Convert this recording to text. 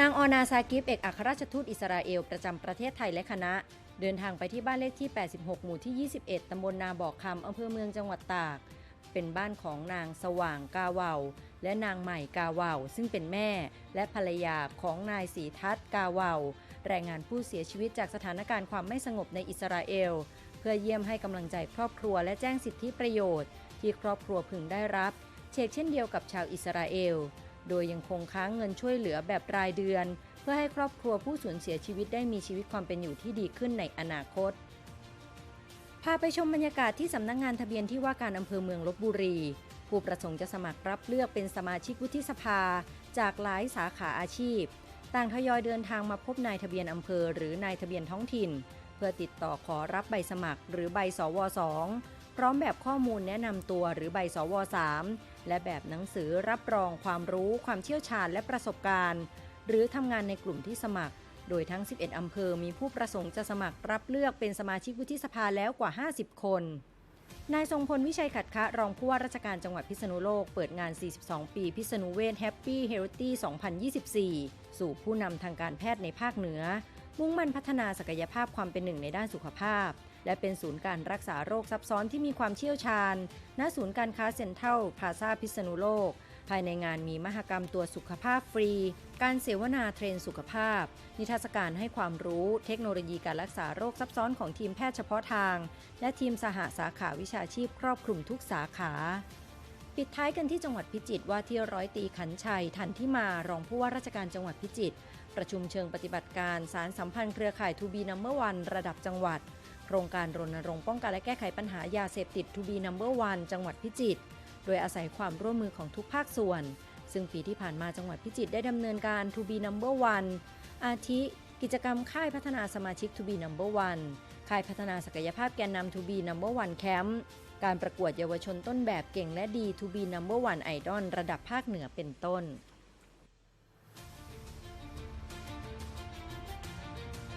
นางออนาซากิฟเอกอัครราชทูตอิสราเอลประจำประเทศไทยและคณะ เดินทางไปที่บ้านเลขที่ 86 หมู่ที่ 21 ตำบลนาบอกคำอำเภอเมืองจังหวัดตาก เป็นบ้านของนางสว่างกาเวาและนางใหม่กาเวาซึ่งเป็นแม่และภรรยาของนายสีทัศน์กาเวาแรงงานผู้เสียชีวิตจากสถานการณ์ความไม่สงบในอิสราเอล เพื่อเยี่ยมให้กำลังใจครอบครัวและแจ้งสิทธิประโยชน์ ที่ครอบครัวพึงได้รับ เชกเช่นเดียวกับชาวอิสราเอล โดยยังคงค้างเงินช่วยเหลือแบบรายเดือน เพื่อให้ครอบครัวผู้สูญเสียชีวิตได้มีชีวิตความเป็นอยู่ที่ดีขึ้นในอนาคต พาไปชมบรรยากาศที่สำนักงงานทะเบียนที่ว่าการอำเภอเมืองลบบุรี ผู้ประสงค์จะสมัครรับเลือกเป็นสมาชิกวุฒิสภา จากหลายสาขาอาชีพ ต่างทยอยเดินทางมาพบนายทะเบียนอำเภอ หรือนายทะเบียนท้องถิ่น เพื่อติดต่อขอรับใบสมัคร หรือใบสว2 พร้อมแบบข้อมูลแนะนำตัวหรือใบสว 3 และแบบหนังสือรับรองความรู้ความเชี่ยวชาญและประสบการณ์ หรือทำงานในกลุ่มที่สมัคร โดยทั้ง 11 อำเภอมีผู้ประสงค์จะสมัครรับเลือกเป็นสมาชิกวุฒิสภาแล้วกว่า 50 คน นายทรงพลวิชัยขัดคะรองผู้ว่าราชการจังหวัดพิษณุโลก เปิดงาน 42 ปี พิษณุเวชแฮปปี้เฮลตี้ 2024 สู่ผู้นำทางการแพทย์ในภาคเหนือ มุ่งมั่นพัฒนาศักยภาพความเป็นหนึ่งในด้านสุขภาพ และเป็นศูนย์การรักษาโรคซับซ้อนที่มีความเชี่ยวชาญ ณ ศูนย์การค้าเซ็นทรัลพลาซาพิษณุโลก ภายในงานมีมหกรรมตัวสุขภาพฟรี การเสวนาเทรนสุขภาพ นิทรรศการให้ความรู้เทคโนโลยีการรักษาโรคซับซ้อนของทีมแพทย์เฉพาะทาง และทีมสหสาขาวิชาชีพครอบคลุมทุกสาขาปิดท้ายกันที่จังหวัดพิจิตรว่าที่ร้อยตีขันชัยทันที่มารองผู้ว่าราชการจังหวัดพิจิตร ประชุมเชิงปฏิบัติการสารสัมพันธ์เครือข่ายทูบีนัมเบอร์วันระดับจังหวัด โครงการรณรงค์ป้องกันและแก้ไขปัญหายาเสพติดทูบีนัมเบอร์วันจังหวัดพิจิตร โดยอาศัยความร่วมมือของทุกภาคส่วน ซึ่งปีที่ผ่านมาจังหวัดพิจิตรได้ดำเนินการ To be number one อาทิ กิจกรรมค่ายพัฒนาสมาชิก To be number one ค่ายพัฒนาศักยภาพแกนนำ To be number one camp การประกวดเยาวชนต้นแบบเก่งและดี To be number one idol ระดับภาคเหนือเป็นต้น